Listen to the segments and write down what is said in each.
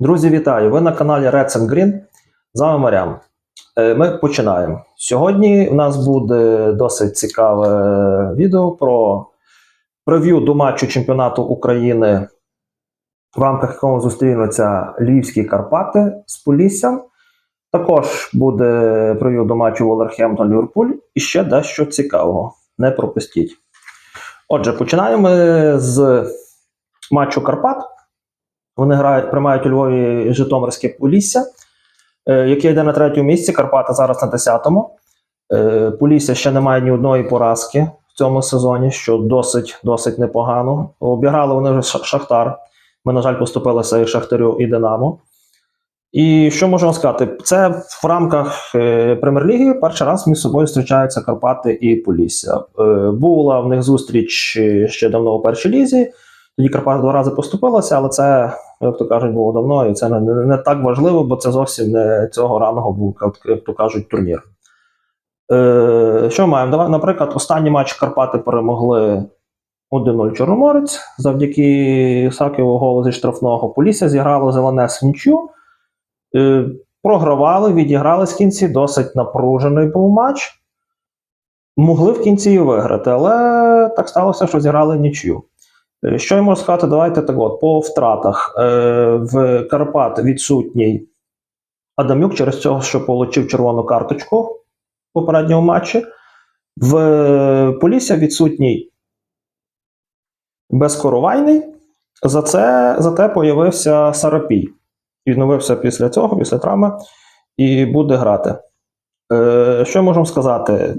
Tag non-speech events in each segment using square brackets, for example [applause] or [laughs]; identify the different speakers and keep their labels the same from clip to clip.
Speaker 1: Друзі, вітаю! Ви на каналі Reds and Green. З вами Марян. Е, Ми починаємо. Сьогодні у нас буде досить цікаве відео про прев'ю до матчу чемпіонату України, в рамках якого зустрінуться Львівські Карпати з Поліссям. Також буде прев'ю до матчу Волерхемптон Ліверпуль і ще дещо цікавого. Не пропустіть. Отже, починаємо з матчу Карпат. Вони грають, приймають у Львові Житомирське Полісся, е, яке йде на третьому місці. Карпати зараз на 10-му. Е, Полісся ще не має ні одної поразки в цьому сезоні, що досить досить непогано. Обіграли вони вже Шахтар. Ми, на жаль, поступилися і Шахтарю, і Динамо. І що можемо сказати? Це в рамках е, прем'єр-ліги перший раз між собою зустрічаються Карпати і Полісся. Була в них зустріч ще давно у першій лізі. Тоді Карпати два рази поступилося, але це, як то кажуть, було давно, і це не, не, не так важливо, бо це зовсім не цього ранного був, як, то кажуть, турнір. Е, що маємо? Давай, наприклад, останній матч Карпати перемогли 1-0 Чорноморець завдяки Саківу голу зі штрафного. Полісся зіграло Зеленес в нічю. Е, програвали, відіграли з кінці досить напружений був матч. Могли в кінці і виграти, але так сталося, що зіграли нічю. Е, Що я можу сказати? Давайте так от, по втратах. Е, в Карпат відсутній Адамюк через цього, що отримав червону карточку в попередньому матчі. В Полісся відсутній безкоровайний. За це зате появився Сарапій. Відновився після цього, після травми, і буде грати. Е, що можемо сказати?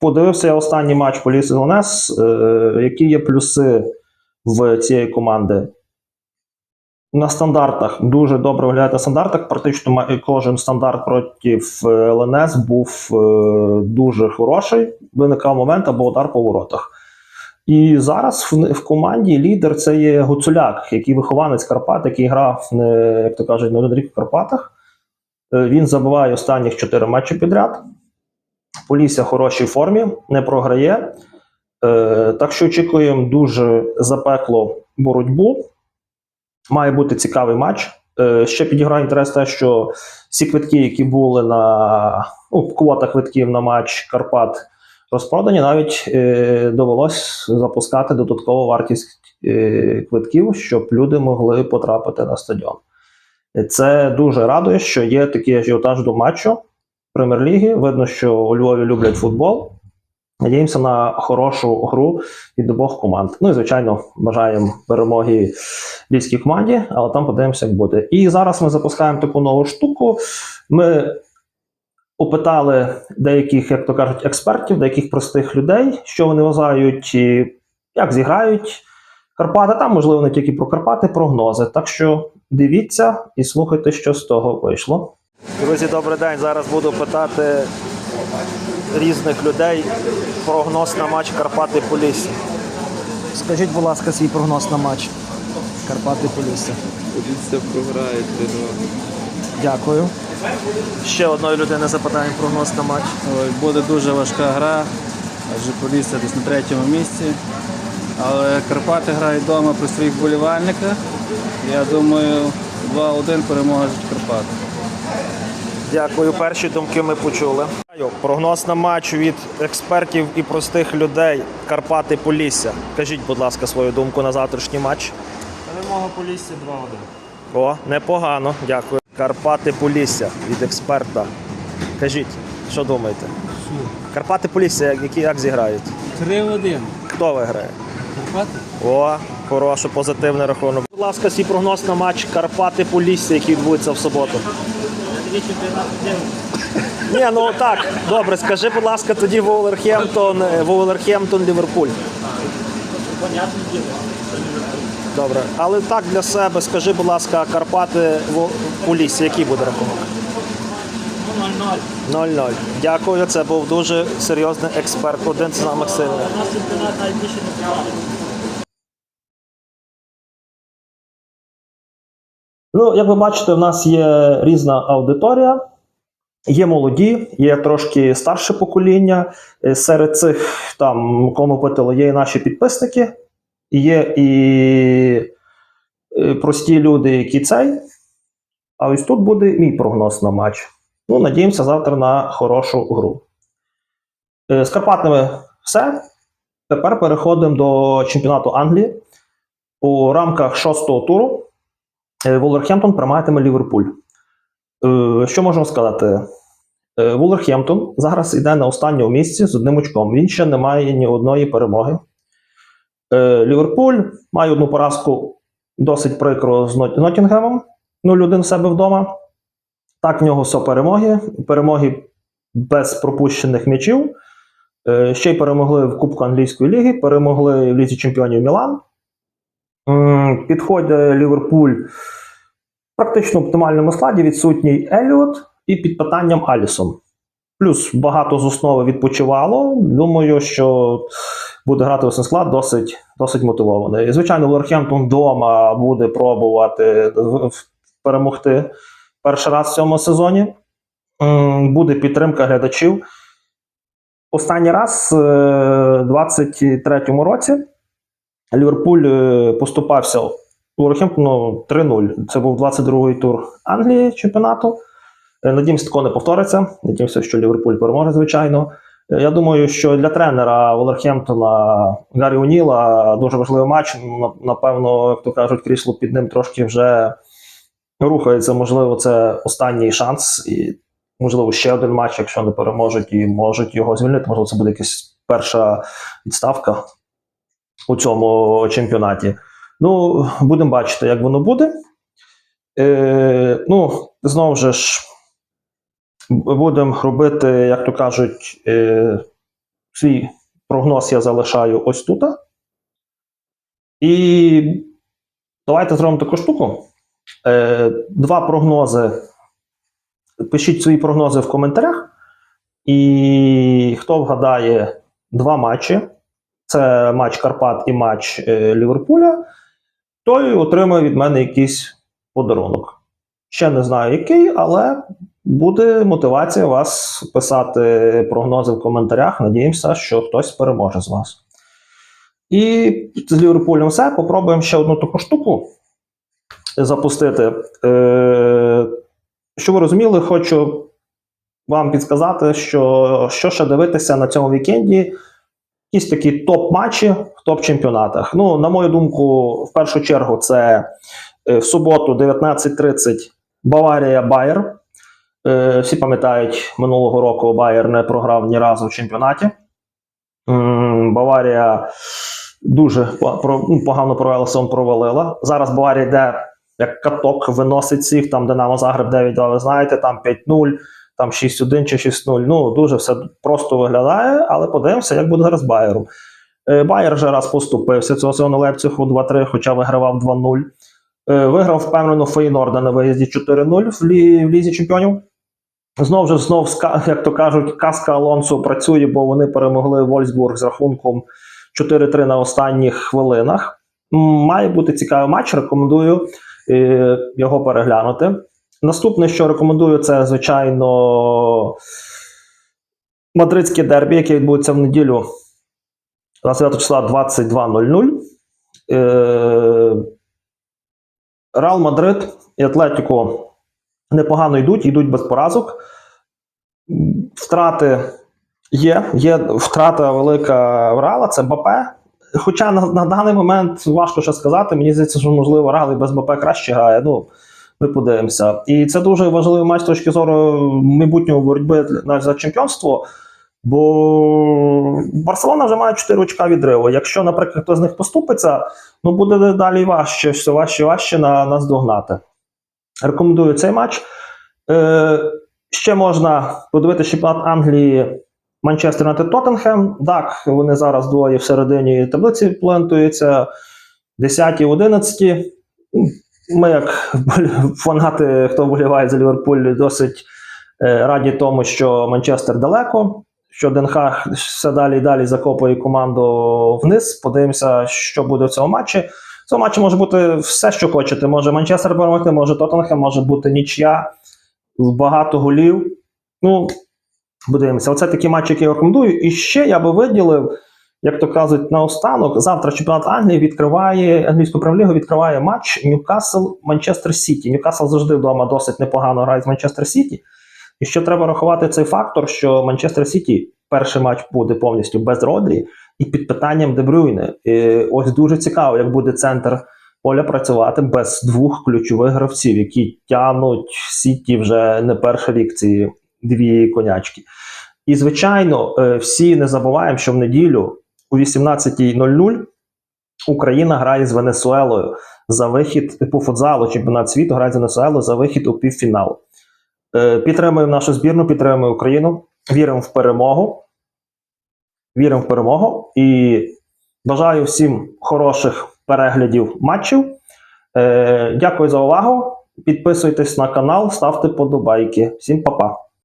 Speaker 1: Подивився я останній матч Полісся Лонес. Е, які є плюси в цієї команди? На стандартах дуже добре виглядає на стандартах. Практично кожен стандарт проти е, ЛНС був е, дуже хороший. Виникав момент або удар по воротах. І зараз в, в команді лідер це є Гуцуляк, який вихованець Карпат, який грав, не, як то кажуть, не один рік в Карпатах. Е, Він забиває останніх чотири матчі підряд. Полісся в хорошій формі, не програє. Е, так що очікуємо дуже запеклу боротьбу. Має бути цікавий матч. Е, ще підіграє інтерес те, що всі квитки, які були на ну, квота квитків на матч Карпат розпродані, навіть е, довелось запускати додаткову вартість е, квитків, щоб люди могли потрапити на стадіон. Це дуже радує, що є такий ажіотаж до матчу прем'єр-ліги. Видно, що у Львові люблять футбол. Надіємося на хорошу гру від обох команд. Ну і звичайно, бажаємо перемоги львівській команді, але там подивимося, як буде. І зараз ми запускаємо таку нову штуку. Ми опитали деяких, як то кажуть, експертів, деяких простих людей, що вони вважають, як зіграють Карпати. Там, можливо, не тільки про Карпати, прогнози. Так що дивіться і слухайте, що з того вийшло. Друзі, добрий день. Зараз буду питати різних людей прогноз на матч Карпати Полісся. Скажіть, будь ласка, свій прогноз на матч Карпати Полісся.
Speaker 2: Поліція програє 3-2.
Speaker 1: Дякую. Ще одної людини запитаємо прогноз на матч.
Speaker 2: Ой, Буде дуже важка гра, адже Полісся десь на третьому місці. Але Карпати грають вдома при своїх вболівальниках. Я думаю, 2-1 перемога Карпат.
Speaker 1: Дякую. Перші думки ми почули. Прогноз на матч від експертів і простих людей Карпати Полісся. Кажіть, будь ласка, свою думку на завтрашній матч.
Speaker 2: Перемога Полісся 2-1.
Speaker 1: О, непогано, дякую. Карпати Полісся від експерта. Кажіть, що думаєте? Карпати Полісся, які як зіграють?
Speaker 2: 3-1.
Speaker 1: Хто виграє?
Speaker 2: Карпати?
Speaker 1: О, хороший позитивний рахунок. Будь ласка, свій прогноз на матч Карпати Полісся, який відбудеться в суботу. Ні, ну так, добре, скажи, будь ласка, тоді Вулверхемптон, е, Вулверхемптон, Ліверпуль. Добре. Але так для себе скажи, будь ласка, Карпати Во- Полісся, який буде рахунок? 0-0. Дякую, це був дуже серйозний експерт, один з самих сильних. Ну, як ви бачите, в нас є різна аудиторія. Є молоді, є трошки старше покоління. Е, Серед цих, там, кому питали, є і наші підписники, є і е, прості люди, які цей, А ось тут буде мій прогноз на матч. Ну, надіємося завтра на хорошу гру. Е, З Карпатами все. Тепер переходимо до чемпіонату Англії. У рамках шостого туру е, Вулверхемптон прийматиме Ліверпуль. Е, Що можемо сказати? Е, Вулверхемптон зараз йде на останньому місці з одним очком. Він ще не має ні одної перемоги. Ліверпуль має одну поразку досить прикро з Нот- Ноттінгемом 0-1 в себе вдома. Так, в нього все перемоги. Перемоги без пропущених м'ячів. Ще й перемогли в Кубку англійської ліги, перемогли в Лізі Чемпіонів Мілан. Підходить Ліверпуль практично в оптимальному складі. Відсутній Еліот і під питанням Алісон. Плюс багато з основи відпочивало. Думаю, що буде грати в склад досить, досить мотивований. І, звичайно, Вулверхемптон вдома буде пробувати в- перемогти перший раз в цьому сезоні. Буде підтримка глядачів. Останній раз, е, в 23-му році, Ліверпуль е, поступався Вулверхемптону 3-0. Це був 22-й тур Англії чемпіонату. Е, Надіємося, такого не повториться. Надіємося, що Ліверпуль переможе, звичайно. Е, Я думаю, що для тренера Волерхемптона Гаррі Оніла дуже важливий матч. Напевно, як то кажуть, крісло під ним трошки вже рухається. Можливо, це останній шанс, і можливо ще один матч, якщо не переможуть і можуть його звільнити. Можливо, це буде якась перша відставка у цьому чемпіонаті. Ну, будемо бачити, як воно буде. Е, ну, знову ж будемо робити, як то кажуть, е, свій прогноз я залишаю ось тут. І давайте зробимо таку штуку. Е, два прогнози. Пишіть свої прогнози в коментарях. І хто вгадає два матчі: це матч Карпат і матч е, Ліверпуля, той отримає від мене якийсь подарунок. Ще не знаю який, але буде мотивація вас писати прогнози в коментарях. Надіємося, що хтось переможе з вас. І з Ліверпулем все. Попробуємо ще одну таку штуку запустити. Е, що ви розуміли, хочу вам підказати, що, що ще дивитися на цьому вікенді. Якісь такі топ-матчі в топ-чемпіонатах. Ну, на мою думку, в першу чергу, це е, в суботу 19.30 Баварія Байер. Е, Всі пам'ятають, минулого року Байер не програв ні разу в чемпіонаті. Баварія дуже ну, погано провела, сон провалила. Зараз Баварія йде як каток, виносить всіх. Там Динамо Загреб 9-2, ви знаєте, там 5-0, там 6-1 чи 6-0. Ну, дуже все просто виглядає, але подивимося, як буде зараз Байеру. Е, Байер вже раз поступився цього сезону Лейпцигу 2-3, хоча вигравав 2-0. Е, Виграв впевнено Фейнорда на виїзді 4-0 в, лі, в лізі чемпіонів. Знов же, знов, як то кажуть, казка Алонсо працює, бо вони перемогли Вольсбург з рахунком 4-3 на останніх хвилинах. Має бути цікавий матч. Рекомендую е, його переглянути. Наступне, що рекомендую, це, звичайно, мадридське дербі, яке відбудеться в неділю 29 числа 22.00. Е, Реал Мадрид і Атлетіко непогано йдуть, йдуть без поразок. Втрати є. Є втрата велика в Реала, це БП. Хоча на, на даний момент важко що сказати. Мені здається, що можливо Реал без БП краще грає. Ну, ми подивимося. І це дуже важливий матч з точки зору майбутньої боротьби за чемпіонство. Бо Барселона вже має 4 очка відриву. Якщо, наприклад, хто з них поступиться, ну буде далі важче, все важче важче на, нас догнати. Рекомендую цей матч. Е, ще можна подивитися чемпіонат Англії Манчестер Юнайтед Тоттенхем. Так, вони зараз двоє в середині таблиці плентуються. 10 11. Ми, як [laughs] фанати, хто вболіває за Ліверпуль, досить е, раді тому, що Манчестер далеко, що Денхаг все далі і далі закопує команду вниз. Подивимося, що буде в цьому матчі. В цьому матчі може бути все, що хочете. Може Манчестер перемогти, може Тоттенхем, може бути нічия, багато голів. Ну, подивимося. Оце такі матчі, які я рекомендую. І ще я би виділив як то кажуть, наостанок, завтра чемпіонат Англії відкриває англійську прем'єр-лігу відкриває матч Ньюкасл Манчестер Сіті. Ньюкасл завжди вдома досить непогано грає з Манчестер Сіті. І ще треба рахувати цей фактор, що Манчестер Сіті перший матч буде повністю без Родрі і під питанням Дебрюйне. І ось дуже цікаво, як буде центр поля працювати без двох ключових гравців, які тягнуть Сіті вже не перший рік ці дві конячки. І, звичайно, е, всі не забуваємо, що в неділю о 18.00 Україна грає з Венесуелою за вихід по футзалу, чемпіонат світу грає з Венесуелою за вихід у півфінал. Е, Підтримуємо нашу збірну, підтримуємо Україну. Віримо в перемогу. Віримо в перемогу і бажаю всім хороших переглядів матчів. Е, Дякую за увагу. Підписуйтесь на канал, ставте подобайки. Всім па-па.